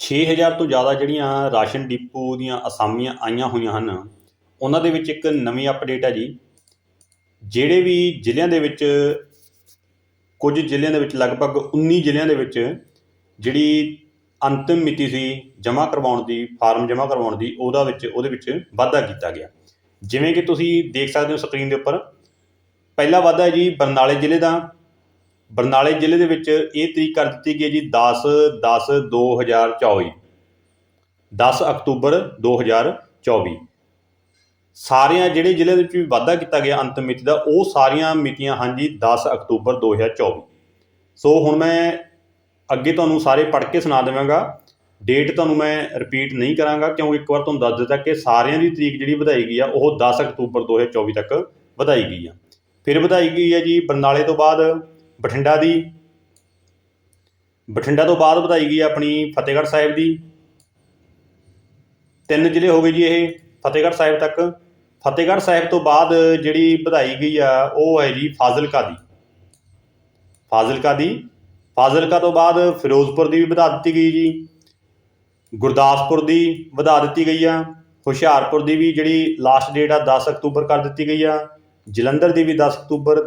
6000 ਤੋਂ ਜ਼ਿਆਦਾ ਜਿਹੜੀਆਂ ਰਾਸ਼ਨ ਡਿਪੂ ਦੀਆਂ ਅਸਾਮੀਆਂ ਆਈਆਂ ਹੋਈਆਂ ਹਨ, ਉਹਨਾਂ ਦੇ ਵਿੱਚ ਇੱਕ ਨਵੀਂ ਅਪਡੇਟ ਹੈ ਜੀ। ਜਿਹੜੇ ਵੀ ਜ਼ਿਲ੍ਹਿਆਂ ਦੇ ਵਿੱਚ, ਕੁਝ ਜ਼ਿਲ੍ਹਿਆਂ ਦੇ ਵਿੱਚ, ਲਗਭਗ 19 ਜ਼ਿਲ੍ਹਿਆਂ ਦੇ ਵਿੱਚ ਜਿਹੜੀ ਅੰਤਿਮ ਮਿਤੀ ਸੀ ਜਮ੍ਹਾਂ ਕਰਵਾਉਣ ਦੀ, ਫਾਰਮ ਜਮ੍ਹਾਂ ਕਰਵਾਉਣ ਦੀ, ਉਹਦਾ ਵਿੱਚ, ਉਹਦੇ ਵਿੱਚ ਵਾਧਾ ਕੀਤਾ ਗਿਆ। ਜਿਵੇਂ ਕਿ ਤੁਸੀਂ ਦੇਖ ਸਕਦੇ ਹੋ ਸਕਰੀਨ ਦੇ ਉੱਪਰ, ਪਹਿਲਾ ਵਾਧਾ ਹੈ ਜੀ ਬਰਨਾਲੇ ਜ਼ਿਲ੍ਹੇ ਦਾ। ਬਰਨਾਲੇ ਜ਼ਿਲ੍ਹੇ ਦੇ ਵਿੱਚ ਇਹ ਤਰੀਕ ਕਰ ਦਿੱਤੀ ਗਈ ਹੈ ਜੀ 10 10 2024 10 ਅਕਤੂਬਰ 2024 ਸਾਰਿਆਂ ਜਿਹੜੇ ਜ਼ਿਲ੍ਹੇ ਦੇ ਵਿੱਚ ਵੀ ਵਾਧਾ ਕੀਤਾ ਗਿਆ ਅੰਤਮ ਮਿਤੀ ਦਾ, ਉਹ ਸਾਰੀਆਂ ਮਿਤੀਆਂ ਹਨ ਜੀ 10 ਅਕਤੂਬਰ 2024 ਸੋ ਹੁਣ ਮੈਂ ਅੱਗੇ ਤੁਹਾਨੂੰ ਸਾਰੇ ਪੜ੍ਹ ਕੇ ਸੁਣਾ ਦੇਵਾਂਗਾ। ਡੇਟ ਤੁਹਾਨੂੰ ਮੈਂ ਰਿਪੀਟ ਨਹੀਂ ਕਰਾਂਗਾ, ਕਿਉਂਕਿ ਇੱਕ ਵਾਰ ਤੁਹਾਨੂੰ ਦੱਸ ਦਿੱਤਾ ਕਿ ਸਾਰਿਆਂ ਦੀ ਤਰੀਕ ਜਿਹੜੀ ਵਧਾਈ ਗਈ ਆ, ਉਹ 10 ਅਕਤੂਬਰ 2024 ਤੱਕ ਵਧਾਈ ਗਈ ਆ। ਫਿਰ ਵਧਾਈ ਗਈ ਹੈ ਜੀ ਬਰਨਾਲੇ ਤੋਂ ਬਾਅਦ ਬਠਿੰਡਾ ਦੀ। ਬਠਿੰਡਾ ਤੋਂ ਬਾਅਦ ਵਧਾਈ ਗਈ ਆਪਣੀ ਫਤਿਹਗੜ੍ਹ ਸਾਹਿਬ ਦੀ। ਤਿੰਨ ਜ਼ਿਲ੍ਹੇ ਹੋ ਗਏ ਜੀ ਇਹ, ਫਤਿਹਗੜ੍ਹ ਸਾਹਿਬ ਤੱਕ। ਫਤਿਹਗੜ੍ਹ ਸਾਹਿਬ ਤੋਂ ਬਾਅਦ ਜਿਹੜੀ ਵਧਾਈ ਗਈ ਆ, ਉਹ ਹੈ ਜੀ ਫਾਜ਼ਿਲਕਾ ਦੀ। ਫਾਜ਼ਿਲਕਾ ਦੀ। ਫਾਜ਼ਿਲਕਾ ਤੋਂ ਬਾਅਦ ਫਿਰੋਜ਼ਪੁਰ ਦੀ ਵੀ ਵਧਾ ਦਿੱਤੀ ਗਈ ਜੀ। ਗੁਰਦਾਸਪੁਰ ਦੀ ਵਧਾ ਦਿੱਤੀ ਗਈ ਆ। ਹੁਸ਼ਿਆਰਪੁਰ ਦੀ ਵੀ ਜਿਹੜੀ ਲਾਸਟ ਡੇਟ ਆ 10 ਅਕਤੂਬਰ ਕਰ ਦਿੱਤੀ ਗਈ ਆ। ਜਲੰਧਰ ਦੀ ਵੀ 10 ਅਕਤੂਬਰ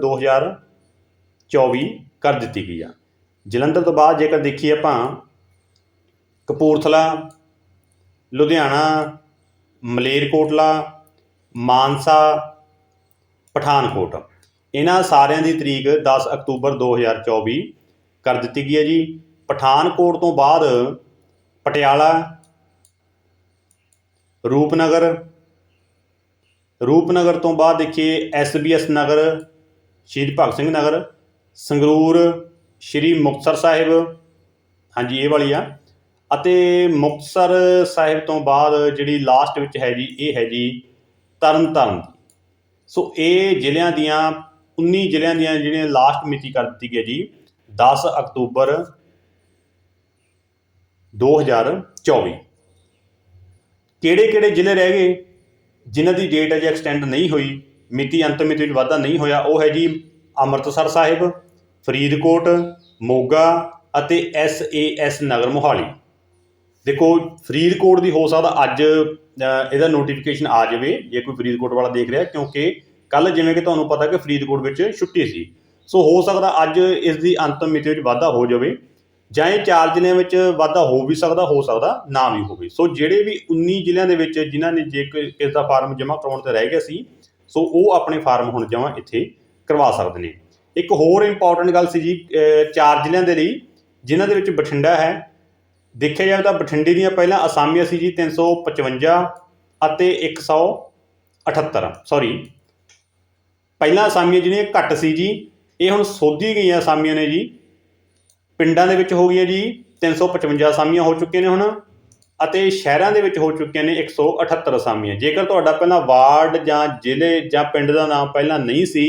2024 ਕਰ ਦਿੱਤੀ ਗਈ ਆ। ਜਲੰਧਰ ਤੋਂ ਬਾਅਦ ਜੇਕਰ ਦੇਖੀਏ ਆਪਾਂ, ਕਪੂਰਥਲਾ, ਲੁਧਿਆਣਾ, ਮਲੇਰਕੋਟਲਾ, ਮਾਨਸਾ, ਪਠਾਨਕੋਟ। ਇਹਨਾਂ ਸਾਰਿਆਂ ਦੀ ਤਰੀਕ 10 ਅਕਤੂਬਰ 2024 ਕਰ ਦਿੱਤੀ ਗਈ ਹੈ ਜੀ। ਪਠਾਨਕੋਟ ਤੋਂ ਬਾਅਦ ਪਟਿਆਲਾ, ਰੂਪਨਗਰ ਰੂਪਨਗਰ ਤੋਂ ਬਾਅਦ ਦੇਖੀਏ ਐਸਬੀਐਸ ਨਗਰ, ਸ਼ਹੀਦ ਭਗਤ ਸਿੰਘ ਨਗਰ ਸੰਗਰੂਰ ਸ਼੍ਰੀ ਮੁਕਤਸਰ ਸਾਹਿਬ। ਹਾਂਜੀ, ਇਹ ਵਾਲੀ ਆ। ਅਤੇ ਮੁਕਤਸਰ ਸਾਹਿਬ ਤੋਂ ਬਾਅਦ ਜਿਹੜੀ ਲਾਸਟ ਵਿੱਚ ਹੈ ਜੀ, ਇਹ ਹੈ ਜੀ ਤਰਨਤਾਰਨ ਦੀ। ਸੋ ਇਹ ਜ਼ਿਲ੍ਹਿਆਂ ਦੀਆਂ 19 ਜ਼ਿਲ੍ਹਿਆਂ ਦੀਆਂ ਜਿਹੜੀਆਂ ਲਾਸਟ ਮਿਤੀ ਕਰ ਦਿੱਤੀ ਗਈ ਹੈ ਜੀ 10 ਅਕਤੂਬਰ 2024 ਕਿਹੜੇ ਕਿਹੜੇ ਜ਼ਿਲ੍ਹੇ ਰਹਿ ਗਏ, ਜਿਨ੍ਹਾਂ ਦੀ ਡੇਟ ਅਜੇ ਐਕਸਟੈਂਡ ਨਹੀਂ ਹੋਈ, ਮਿਤੀ, ਅੰਤਮ ਮਿਤੀ ਵਿੱਚ ਵਾਧਾ ਨਹੀਂ ਹੋਇਆ, ਉਹ ਹੈ ਜੀ ਅੰਮ੍ਰਿਤਸਰ ਸਾਹਿਬ ਫਰੀਦਕੋਟ, ਮੋਗਾ ਅਤੇ ਐਸ ਨਗਰ ਮੋਹਾਲੀ। ਦੇਖੋ, ਫਰੀਦਕੋਟ ਦੀ ਹੋ ਸਕਦਾ ਅੱਜ ਇਹਦਾ ਨੋਟੀਫਿਕੇਸ਼ਨ ਆ ਜਾਵੇ, ਜੇ ਕੋਈ ਫਰੀਦਕੋਟ ਵਾਲਾ ਦੇਖ ਰਿਹਾ, ਕਿਉਂਕਿ ਕੱਲ ਜਿਵੇਂ ਕਿ ਤੁਹਾਨੂੰ ਪਤਾ ਕਿ ਫਰੀਦਕੋਟ ਵਿੱਚ ਛੁੱਟੀ ਸੀ। ਸੋ ਹੋ ਸਕਦਾ ਅੱਜ ਇਸ ਦੀ ਅੰਤਮ ਮਿਤੀ ਵਿੱਚ ਵਾਧਾ ਹੋ ਜਾਵੇ, ਜਾਂ ਇਹ ਚਾਰ ਜ਼ਿਲ੍ਹਿਆਂ ਵਿੱਚ ਵਾਧਾ ਹੋ ਵੀ ਸਕਦਾ, ਹੋ ਸਕਦਾ, ਨਾ ਵੀ ਹੋਵੇ। ਸੋ ਜਿਹੜੇ ਵੀ 19 ਜ਼ਿਲ੍ਹਿਆਂ ਦੇ ਵਿੱਚ ਜਿਨ੍ਹਾਂ ਨੇ ਜੇ ਕੋਈ ਕਿਸ ਦਾ ਫਾਰਮ ਜਮ੍ਹਾਂ ਕਰਾਉਣ ਤੇ ਰਹਿ ਗਿਆ ਸੀ, ਸੋ ਉਹ ਆਪਣੇ ਫਾਰਮ ਹੁਣ ਜਮ੍ਹਾਂ ਇੱਥੇ ਕਰਵਾ ਸਕਦੇ ਨੇ। ਇੱਕ ਹੋਰ ਇੰਪੋਰਟੈਂਟ ਗੱਲ ਸੀ ਜੀ ਚਾਰ ਜ਼ਿਲ੍ਹਿਆਂ ਦੇ ਲਈ, ਜਿਨ੍ਹਾਂ ਦੇ ਵਿੱਚ ਬਠਿੰਡਾ ਹੈ। ਦੇਖਿਆ ਜਾਵੇ ਤਾਂ ਬਠਿੰਡੇ ਦੀਆਂ ਪਹਿਲਾਂ ਅਸਾਮੀਆਂ ਸੀ ਜੀ 355 ਅਤੇ 178 ਸੌਰੀ ਪਹਿਲਾਂ ਅਸਾਮੀਆਂ ਜਿਹੜੀਆਂ ਘੱਟ ਸੀ ਜੀ, ਇਹ ਹੁਣ ਸੋਧੀ ਗਈਆਂ ਅਸਾਮੀਆਂ ਨੇ ਜੀ। ਪਿੰਡਾਂ ਦੇ ਵਿੱਚ ਹੋ ਗਈਆਂ ਜੀ 355 ਅਸਾਮੀਆਂ ਹੋ ਚੁੱਕੀਆਂ ਨੇ ਹੁਣ ਅਤੇ ਸ਼ਹਿਰਾਂ ਦੇ ਵਿੱਚ ਹੋ ਚੁੱਕੀਆਂ ਨੇ 178 ਅਸਾਮੀਆਂ। ਜੇਕਰ ਤੁਹਾਡਾ ਪਹਿਲਾਂ ਵਾਰਡ ਜਾਂ ਜ਼ਿਲ੍ਹੇ ਜਾਂ ਪਿੰਡ ਦਾ ਨਾਮ ਪਹਿਲਾਂ ਨਹੀਂ ਸੀ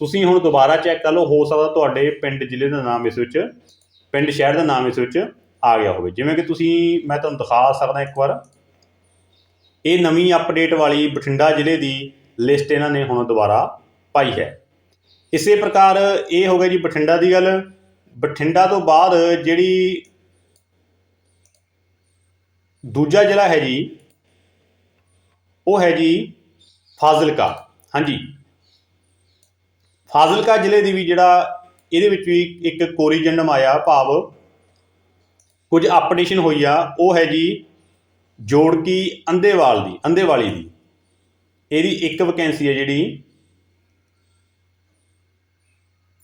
ਤੁਸੀਂ ਹੁਣ ਦੁਬਾਰਾ ਚੈੱਕ ਕਰ ਲਓ, ਹੋ ਸਕਦਾ ਤੁਹਾਡੇ ਪਿੰਡ ਜ਼ਿਲ੍ਹੇ ਦਾ ਨਾਮ ਇਸ ਵਿੱਚ, ਪਿੰਡ ਸ਼ਹਿਰ ਦਾ ਨਾਮ ਇਸ ਵਿੱਚ ਆ ਗਿਆ ਹੋਵੇ। ਜਿਵੇਂ ਕਿ ਤੁਸੀਂ, ਮੈਂ ਤੁਹਾਨੂੰ ਦਿਖਾ ਸਕਦਾ ਇੱਕ ਵਾਰ। ਇਹ ਨਵੀਂ ਅਪਡੇਟ ਵਾਲੀ ਬਠਿੰਡਾ ਜ਼ਿਲ੍ਹੇ ਦੀ ਲਿਸਟ ਇਹਨਾਂ ਨੇ ਹੁਣ ਦੁਬਾਰਾ ਪਾਈ ਹੈ। ਇਸੇ ਪ੍ਰਕਾਰ ਇਹ ਹੋ ਗਿਆ ਜੀ ਬਠਿੰਡਾ ਦੀ ਗੱਲ। ਬਠਿੰਡਾ ਤੋਂ ਬਾਅਦ ਜਿਹੜੀ ਦੂਜਾ ਜ਼ਿਲ੍ਹਾ ਹੈ ਜੀ, ਉਹ ਹੈ ਜੀ ਫਾਜ਼ਿਲਕਾ। ਹਾਂਜੀ। ਫਾਜ਼ਿਲਕਾ ਜ਼ਿਲ੍ਹੇ ਦੀ ਵੀ ਜਿਹੜਾ ਇਹਦੇ ਵਿੱਚ ਵੀ ਇੱਕ ਕੋਰੀਜੈਂਡਮ ਆਇਆ ਭਾਵ, ਕੁਝ ਅਪਡੇਸ਼ਨ ਹੋਈ ਆ, ਉਹ ਹੈ ਜੀ ਜੋੜਕੀ ਅੰਧੇਵਾਲ ਦੀ, ਅੰਧੇਵਾਲੀ ਦੀ। ਇਹਦੀ ਇੱਕ ਵੈਕੈਂਸੀ ਹੈ ਜਿਹੜੀ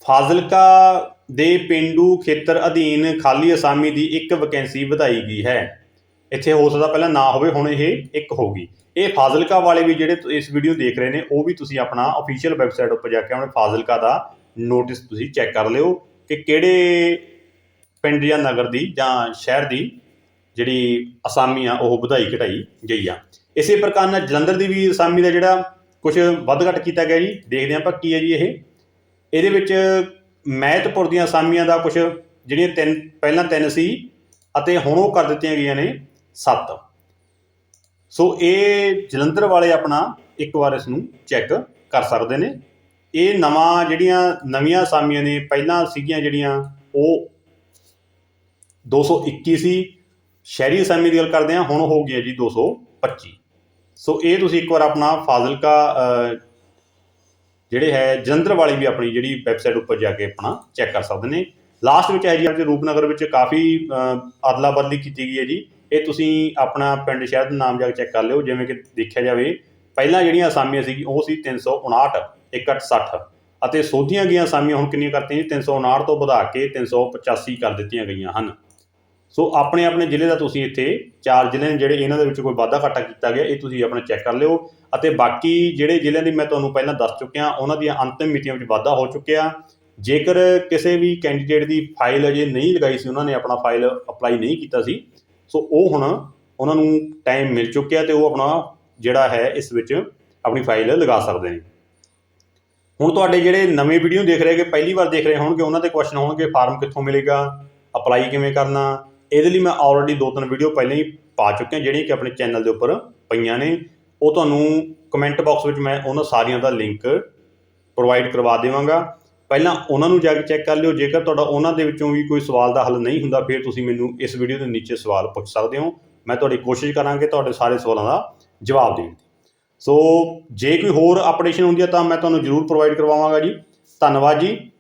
ਫਾਜ਼ਿਲਕਾ ਦੇ ਪਿੰਡੂ ਖੇਤਰ ਅਧੀਨ ਖਾਲੀ ਅਸਾਮੀ ਦੀ ਇੱਕ ਵੈਕੈਂਸੀ ਵਧਾਈ ਗਈ ਹੈ। ਇੱਥੇ ਹੋ ਸਕਦਾ ਪਹਿਲਾਂ ਨਾ ਹੋਵੇ, ਹੁਣ ਇਹ ਇੱਕ ਹੋ ਗਈ ਇਹ ਫਾਜ਼ਿਲਕਾ ਵਾਲੇ ਵੀ ਜਿਹੜੇ ਇਸ ਵੀਡੀਓ ਦੇਖ ਰਹੇ ਨੇ, ਉਹ ਵੀ ਤੁਸੀਂ ਆਪਣਾ ਅਫੀਸ਼ੀਅਲ ਵੈਬਸਾਈਟ ਉੱਪਰ ਜਾ ਕੇ ਆਪਣੇ ਫਾਜ਼ਿਲਕਾ ਦਾ ਨੋਟਿਸ ਤੁਸੀਂ ਚੈੱਕ ਕਰ ਲਿਓ ਕਿ ਕਿਹੜੇ ਪਿੰਡ ਜਾਂ ਨਗਰ ਦੀ ਜਾਂ ਸ਼ਹਿਰ ਦੀ ਜਿਹੜੀ ਅਸਾਮੀ ਆ, ਉਹ ਵਧਾਈ ਘਟਾਈ ਗਈ ਆ। ਇਸੇ ਪ੍ਰਕਾਰ ਨਾਲ ਜਲੰਧਰ ਦੀ ਵੀ ਅਸਾਮੀ ਦਾ ਜਿਹੜਾ ਕੁਝ ਵੱਧ ਘਟ ਕੀਤਾ ਗਿਆ ਜੀ, ਦੇਖਦੇ ਹਾਂ ਆਪਾਂ ਕੀ ਹੈ ਜੀ ਇਹ। ਇਹਦੇ ਵਿੱਚ ਮਹਿਤਪੁਰ ਦੀਆਂ ਅਸਾਮੀਆਂ ਦਾ ਕੁਝ ਜਿਹੜੀਆਂ ਤਿੰਨ, ਪਹਿਲਾਂ ਤਿੰਨ ਸੀ ਅਤੇ ਹੁਣ ਉਹ ਕਰ ਦਿੱਤੀਆਂ ਗਈਆਂ ਨੇ। ਸੱਤ। ਸੋ ਇਹ ਜਲੰਧਰ ਵਾਲੇ ਆਪਣਾ ਇੱਕ ਵਾਰ ਇਸ ਨੂੰ ਚੈੱਕ ਕਰ ਸਕਦੇ ਨੇ। ਇਹ ਨਵਾਂ ਜਿਹੜੀਆਂ ਨਵੀਆਂ ਅਸਾਮੀਆਂ ਨੇ, ਪਹਿਲਾਂ ਸੀਗੀਆਂ ਜਿਹੜੀਆਂ, ਉਹ 221 ਸੀ ਸ਼ਹਿਰੀ ਅਸਾਮੀ ਦੀ ਗੱਲ ਕਰਦੇ ਹਾਂ, ਹੁਣ ਹੋ ਗਈ ਹੈ ਜੀ 225 ਸੋ ਇਹ ਤੁਸੀਂ ਇੱਕ ਵਾਰ ਆਪਣਾ ਫਾਜ਼ਿਲਕਾ ਜਿਹੜੇ ਹੈ, ਜਲੰਧਰ ਵਾਲੀ ਵੀ ਆਪਣੀ ਜਿਹੜੀ ਵੈਬਸਾਈਟ ਉੱਪਰ ਜਾ ਕੇ ਆਪਣਾ ਚੈੱਕ ਕਰ ਸਕਦੇ ਨੇ। ਲਾਸਟ ਵਿੱਚ ਹੈ ਜੀ ਅੱਜ ਰੂਪਨਗਰ ਵਿੱਚ ਕਾਫੀ ਅਦਲਾ ਬਦਲੀ ਕੀਤੀ ਗਈ ਹੈ ਜੀ। ਇਹ ਤੁਸੀਂ ਆਪਣਾ ਪਿੰਡ ਸ਼ਹਿਰ ਦਾ ਨਾਮ ਜਾ ਕੇ ਚੈੱਕ ਕਰ ਲਿਓ, ਜਿਵੇਂ ਕਿ ਦੇਖਿਆ ਜਾਵੇ, ਪਹਿਲਾਂ ਜਿਹੜੀਆਂ ਅਸਾਮੀਆਂ ਸੀ ਉਹ ਸੀ 359 6160 ਅਤੇ ਸੋਧੀਆਂ ਗਈਆਂ ਅਸਾਮੀਆਂ ਹੁਣ ਕਿੰਨੀਆਂ ਕਰਤੀਆਂ ਜੀ? 359 ਤੋਂ ਵਧਾ ਕੇ 385 ਕਰ ਦਿੱਤੀਆਂ ਗਈਆਂ ਹਨ। ਸੋ ਆਪਣੇ ਆਪਣੇ ਜ਼ਿਲ੍ਹੇ ਦਾ ਤੁਸੀਂ ਇੱਥੇ ਚਾਰ ਜ਼ਿਲ੍ਹੇ ਨੇ ਜਿਹੜੇ ਇਹਨਾਂ ਦੇ ਵਿੱਚ ਕੋਈ ਵਾਧਾ ਘਾਟਾ ਕੀਤਾ ਗਿਆ, ਇਹ ਤੁਸੀਂ ਆਪਣਾ ਚੈੱਕ ਕਰ ਲਿਓ ਅਤੇ ਬਾਕੀ ਜਿਹੜੇ ਜ਼ਿਲ੍ਹਿਆਂ ਦੀ ਮੈਂ ਤੁਹਾਨੂੰ ਪਹਿਲਾਂ ਦੱਸ ਚੁੱਕਿਆ, ਉਹਨਾਂ ਦੀਆਂ ਅੰਤਿਮ ਮਿਤੀਆਂ ਵਿੱਚ ਵਾਧਾ ਹੋ ਚੁੱਕਿਆ। ਜੇਕਰ ਕਿਸੇ ਵੀ ਕੈਂਡੀਡੇਟ ਦੀ ਫਾਈਲ ਅਜੇ ਨਹੀਂ ਲਗਾਈ ਸੀ, ਉਹਨਾਂ ਨੇ ਆਪਣਾ ਫਾਈਲ ਅਪਲਾਈ ਨਹੀਂ ਕੀਤਾ ਸੀ ਸੋ ਉਹ ਹੁਣ ਉਹਨਾਂ ਨੂੰ ਟਾਈਮ ਮਿਲ ਚੁੱਕਿਆ ਤੇ ਉਹ ਆਪਣਾ ਜਿਹੜਾ ਹੈ ਇਸ ਵਿੱਚ ਆਪਣੀ ਫਾਈਲ ਲਗਾ ਸਕਦੇ ਨੇ। ਹੁਣ ਤੁਹਾਡੇ ਜਿਹੜੇ ਨਵੇਂ ਵੀਡੀਓ ਦੇਖ ਰਹੇ ਕਿ ਪਹਿਲੀ ਵਾਰ ਦੇਖ ਰਹੇ ਹੋਣਗੇ, ਉਹਨਾਂ ਦੇ ਕੁਐਸਚਨ ਹੋਣਗੇ ਫਾਰਮ ਕਿੱਥੋਂ ਮਿਲੇਗਾ ਅਪਲਾਈ ਕਿਵੇਂ ਕਰਨਾ, ਇਹਦੇ ਲਈ ਮੈਂ ਆਲਰੇਡੀ ਦੋ ਤਿੰਨ ਵੀਡੀਓ ਪਹਿਲਾਂ ਹੀ ਪਾ ਚੁੱਕਿਆ, ਜਿਹੜੀਆਂ ਕਿ ਆਪਣੇ ਚੈਨਲ ਦੇ ਉੱਪਰ ਪਈਆਂ ਨੇ। ਉਹ ਤੁਹਾਨੂੰ ਕਮੈਂਟ ਬਾਕਸ ਵਿੱਚ ਮੈਂ ਉਹਨਾਂ ਸਾਰੀਆਂ ਦਾ ਲਿੰਕ ਪ੍ਰੋਵਾਈਡ ਕਰਵਾ ਦੇਵਾਂਗਾ। ਪਹਿਲਾਂ ਉਹਨਾਂ ਨੂੰ ਜਾ ਕੇ ਚੈੱਕ ਕਰ ਲਿਓ। ਜੇਕਰ ਤੁਹਾਡਾ ਉਹਨਾਂ ਦੇ ਵਿੱਚੋਂ ਵੀ ਕੋਈ ਸਵਾਲ ਦਾ ਹੱਲ ਨਹੀਂ ਹੁੰਦਾ, ਫਿਰ ਤੁਸੀਂ ਮੈਨੂੰ ਇਸ ਵੀਡੀਓ ਦੇ ਨੀਚੇ ਸਵਾਲ ਪੁੱਛ ਸਕਦੇ ਹੋ। ਮੈਂ ਤੁਹਾਡੀ ਕੋਸ਼ਿਸ਼ ਕਰਾਂਗੇ ਤੁਹਾਡੇ ਸਾਰੇ ਸਵਾਲਾਂ ਦਾ ਜਵਾਬ ਦੇਣ ਦੀ। ਸੋ ਜੇ ਕੋਈ ਹੋਰ ਅਪਡੇਸ਼ਨ ਹੁੰਦੀ ਹੈ ਤਾਂ ਮੈਂ ਤੁਹਾਨੂੰ ਜ਼ਰੂਰ ਪ੍ਰੋਵਾਈਡ ਕਰਵਾਵਾਂਗਾ ਜੀ। ਧੰਨਵਾਦ ਜੀ।